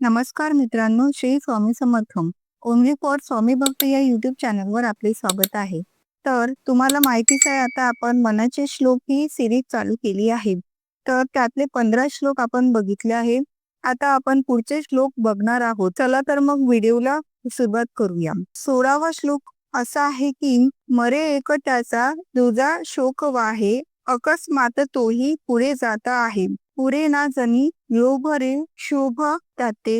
नमस्कार मित्रांनो श्री स्वामी समर्थम. ओनली फॉर स्वामी भक्त या युट्यूब चॅनलवर आपले स्वागत आहे. तर तुम्हाला माहितीच आहे आता आपण मनाचे श्लोक ही सिरीज चालू केली आहे. तर त्यातले पंधरा श्लोक आपण बघितले आहे आता आपण पुढचे श्लोक बघणार आहोत. चला तर मग व्हिडिओला सुरुवात करूया. सोळावा श्लोक असा आहे की मरे एक त्याचा दुजा शोक वाहे. अकस्मात तोही पुढे जात आहे. पुरे ना जनी लोभ रे शोभ त्याते.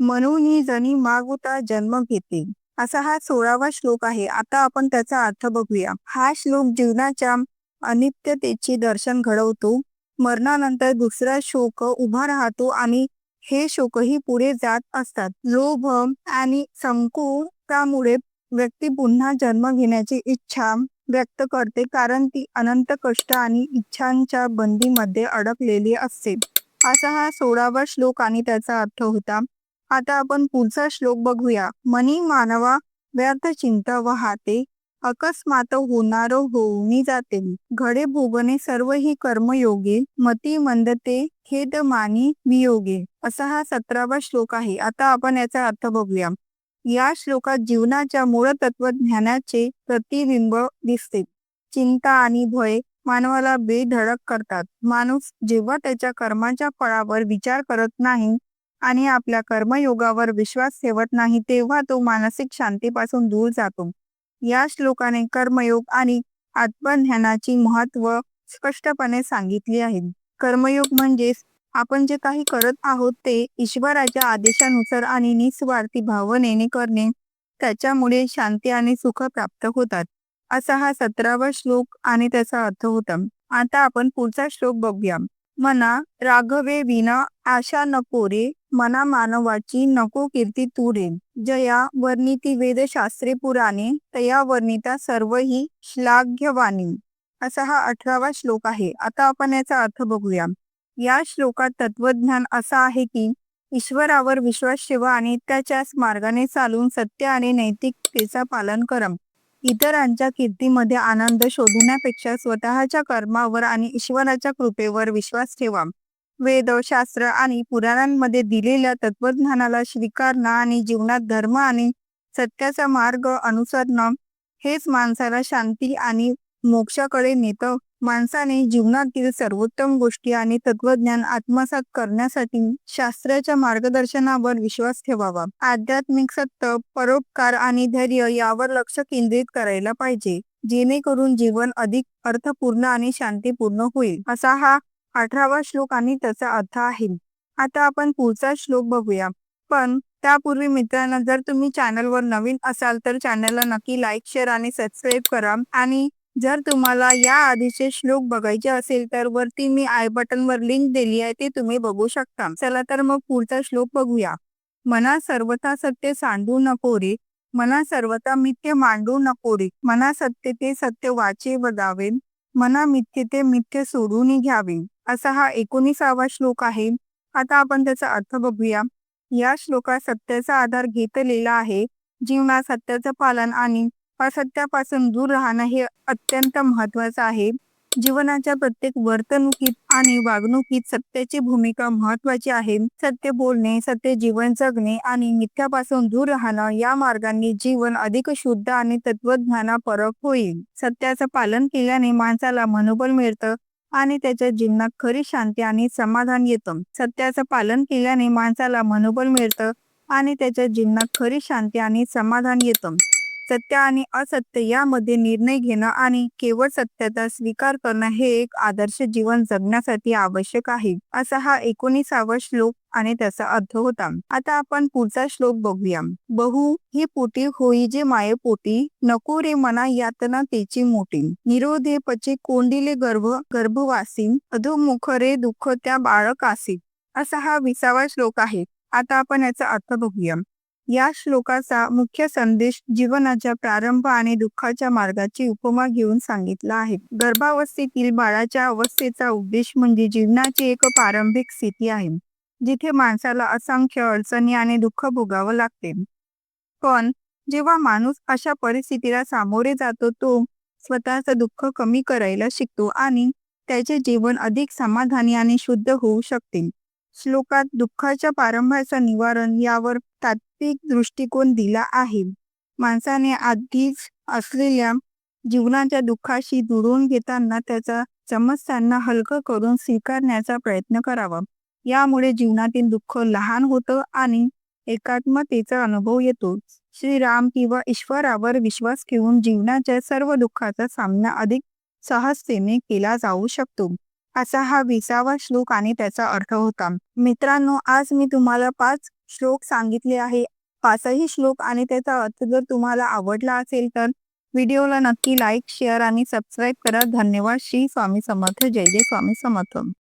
म्हणून जनी मागुता जन्म घेते. असा हा सोळावा श्लोक आहे. आता आपण त्याचा अर्थ बघूया. हा श्लोक जीवनाच्या अनित्यतेचे दर्शन घडवतो. मरणानंतर दुसरा शोक उभा राहतो आणि हे शोकही पुढे जात असतात. लोभ आणि संकुटामुळे व्यक्ती पुन्हा जन्म घेण्याची इच्छा व्यक्त करते कारण ती अनंत कष्ट आणि इच्छांच्या बंदीमध्ये अडकलेली असते. असा हा सोळावा श्लोक आणि त्याचा अर्थ होता. आता आपण पुढचा श्लोक बघूया. मनी मानवा व्यर्थ चिंता वाहते अकस्मात होणार होऊनी जाते. घडे भोगणे सर्व ही कर्मयोगे मती मंदते खेद मानी वियोगे. असा हा सतरावा श्लोक आहे. आता आपण याचा अर्थ बघूया. या श्लोकात जीवनाच्या मूळ तत्वज्ञानाचे प्रतिबिंब दिसते. चिंता आणि भय मानवाला बेधडक करतात. माणूस जेव्हा त्याच्या कर्माच्या फळावर विचार करत नाही आणि आपल्या कर्मयोगावर विश्वास ठेवत नाही तेव्हा तो मानसिक शांतीपासून दूर जातो. या श्लोकाने कर्मयोग आणि आत्मज्ञानाची महत्त्व स्पष्टपणे सांगितली आहे. कर्मयोग म्हणजेच आपण जे काही करत आहोत ते ईश्वराच्या आदेशानुसार आणि निस्वार्थी भावनेने करणे त्याच्यामुळे शांती आणि सुख प्राप्त होतात. असा हा सतरावा श्लोक आणि त्याचा अर्थ होता. आता आपण पुढचा श्लोक बघूया. मना राघवे विना आशा नको रे मना मानवाची नको कीर्ती तुरे जया वर्णिती वेद शास्त्रे पुराणे तया वर्णिता सर्व ही श्लाघ्यवाणी. असा हा अठरावा श्लोक आहे. आता आपण याचा अर्थ बघूया. या श्लोकात तत्वज्ञान असं आहे की ईश्वरावर विश्वास ठेवा आणि त्याच्याच मार्गाने चालून सत्य आणि नैतिकतेचा पालन करा. इतरांच्या कीर्तीमध्ये आनंद शोधण्यापेक्षा स्वतःच्या कर्मावर आणि ईश्वराच्या कृपेवर विश्वास ठेवा. वेद शास्त्र आणि पुराणांमध्ये दिलेल्या तत्वज्ञानाला स्वीकारणं आणि जीवनात धर्म आणि सत्याचा मार्ग अनुसरणं हेच माणसाला शांती आणि मोक्षाकडे नेतं माणसाने जीवनातील सर्वोत्तम गोष्टी आणि तत्वज्ञान आत्मसात करण्यासाठी शास्त्राच्या मार्गदर्शनावर विश्वास ठेवावा. आध्यात्मिक सत्य परोपकार आणि धैर्य यावर लक्ष केंद्रित करायला पाहिजे जेणेकरून जीवन अधिक अर्थपूर्ण आणि शांतीपूर्ण होईल. असा हा अठरावा श्लोक आणि त्याचा अर्थ आहे. आता आपण पुढचा श्लोक बघूया. पण त्यापूर्वी मित्रांनो जर तुम्ही चॅनलवर नवीन असाल तर चॅनलला नक्की लाईक शेअर आणि सबस्क्राईब करा आणि जर तुम्हाला या आधीचे श्लोक बघायचे असेल तर वरती मी आय बटन वर लिंक दिली आहे ते तुम्ही बघू शकता. चला तर मग पुढचा श्लोक बघूया. मना सर्वथा सत्य सांडू नको रे. मना सर्वथा मिथ्य मांडू नको रे. मना सत्य ते सत्य वाचे वदावे मना मिथ्य ते मिथ्य सोडून घ्यावे. असा हा एकोणीसावा श्लोक आहे. आता आपण त्याचा अर्थ बघूया. या श्लोकात सत्याचा आधार घेतलेला आहे. जीवनात सत्याचं पालन आणि असत्यापासून दूर राहणं हे अत्यंत महत्वाचं आहे. जीवनाच्या प्रत्येक वर्तणुकीत आणि वागणुकीत सत्याची भूमिका महत्वाची आहे. सत्य बोलणे सत्य जीवन जगणे आणि मिथ्यापासून दूर राहणं या मार्गाने जीवन अधिक शुद्ध आणि तत्वज्ञानापरक होईल. सत्याचं पालन केल्याने माणसाला मनोबल मिळतं आणि त्याच्या जीवनात खरी शांती आणि समाधान येतं. सत्याचं पालन केल्याने माणसाला मनोबल मिळतं आणि त्याच्या जीवनात खरी शांती आणि समाधान येतं. सत्य आणि असत्य यामध्ये निर्णय घेणं आणि केवळ सत्याचा स्वीकार करणं हे एक आदर्श जीवन जगण्यासाठी आवश्यक आहे. असा हा एकोणीसावा श्लोक आणि त्याचा अर्थ होता. आता आपण पुढचा श्लोक बघूया. बहु ही पोटी होई जे माये पोटी नको रे मना यातना तेची मोठी निरोधे पचे कोंडिले गर्भ गर्भवासी. अधोमुख रे दुःख त्या बाळकासी. असा हा विसावा श्लोक आहे. आता आपण याचा अर्थ बघूया. या श्लोकाचा मुख्य संदेश जीवनाच्या प्रारंभ आणि दुःखाच्या मार्गाची उपमा घेऊन सांगितला आहे. गर्भावस्थेतील बाळाच्या अवस्थेचा उद्देश म्हणजे जीवनाची एक प्रारंभिक स्थिती आहे जिथे माणसाला असंख्य अडचणी आणि दुःख भोगावं लागते. पण जेव्हा माणूस अशा परिस्थितीला सामोरे जातो तो स्वतःचं दुःख कमी करायला शिकतो आणि त्याचे जीवन अधिक समाधानी आणि शुद्ध होऊ शकते. श्लोकात दुःखाच्या पारंभ्याचं निवारण यावर तात्विक दृष्टिकोन दिला आहे. माणसाने आधीच असलेल्या जीवनाच्या दुःखाशी जुळवून घेताना त्याचा समस्यांना हलकं करून स्वीकारण्याचा प्रयत्न करावा. यामुळे जीवनातील दुःख लहान होतं आणि एकात्मतेचा अनुभव येतो. श्रीराम किंवा ईश्वरावर विश्वास ठेवून जीवनाच्या सर्व दुःखाचा सामना अधिक सहजतेने केला जाऊ शकतो. असा हा विसावा श्लोक आणि त्याचा अर्थ होता. मित्रांनो आज मी तुम्हाला पाच श्लोक सांगितले आहे. पाचही श्लोक आणि त्याचा अर्थ जर तुम्हाला आवडला असेल तर व्हिडिओला नक्की लाईक शेअर आणि सबस्क्राईब करा. धन्यवाद. श्री स्वामी समर्थ. जय जय स्वामी समर्थ.